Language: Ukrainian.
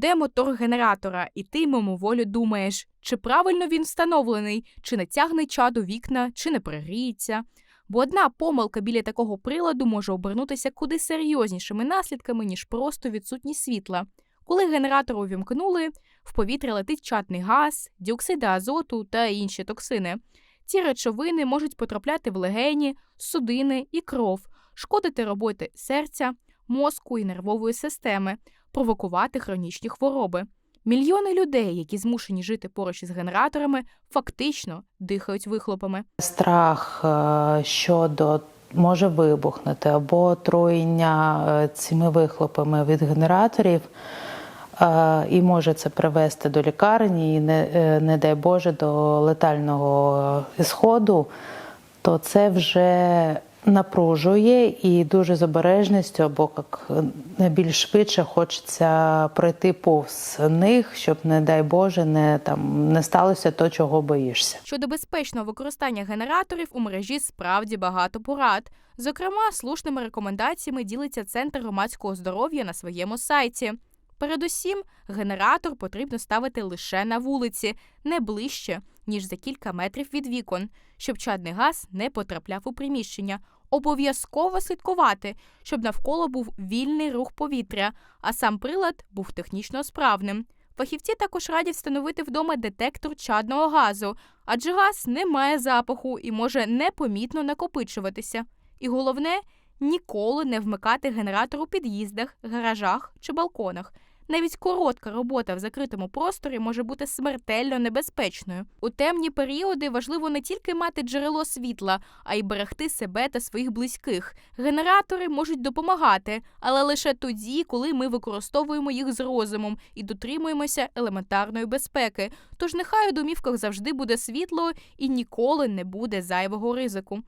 Де мотор генератора, і ти мимоволі думаєш, чи правильно він встановлений, чи натягне чаду вікна, чи не пригріється. Бо одна помилка біля такого приладу може обернутися куди серйознішими наслідками, ніж просто відсутність світла. Коли генератор увімкнули, в повітря летить чадний газ, діоксиди азоту та інші токсини. Ці речовини можуть потрапляти в легені, судини і кров, шкодити роботи серця, мозку і нервової системи, провокувати хронічні хвороби. Мільйони людей, які змушені жити поруч із генераторами, фактично дихають вихлопами. страх е, щодо може вибухнути або отруєння е, цими вихлопами від генераторів, е, і може це привести до лікарні, і не, не дай Боже, до летального ісходу, то це вже напружує і дуже з обережністю, або як найбільш швидше хочеться пройти повз них, щоб, не дай Боже, не там не сталося то, чого боїшся. Щодо безпечного використання генераторів у мережі справді багато порад. Зокрема, слушними рекомендаціями ділиться Центр громадського здоров'я на своєму сайті. Передусім, генератор потрібно ставити лише на вулиці, не ближче, ніж за кілька метрів від вікон, щоб чадний газ не потрапляв у приміщення. Обов'язково слідкувати, щоб навколо був вільний рух повітря, а сам прилад був технічно справним. Фахівці також раді встановити вдома детектор чадного газу, адже газ не має запаху і може непомітно накопичуватися. І головне ніколи не вмикати генератор у під'їздах, гаражах чи балконах. Навіть коротка робота в закритому просторі може бути смертельно небезпечною. У темні періоди важливо не тільки мати джерело світла, а й берегти себе та своїх близьких. Генератори можуть допомагати, але лише тоді, коли ми використовуємо їх з розумом і дотримуємося елементарної безпеки. Тож нехай у домівках завжди буде світло і ніколи не буде зайвого ризику.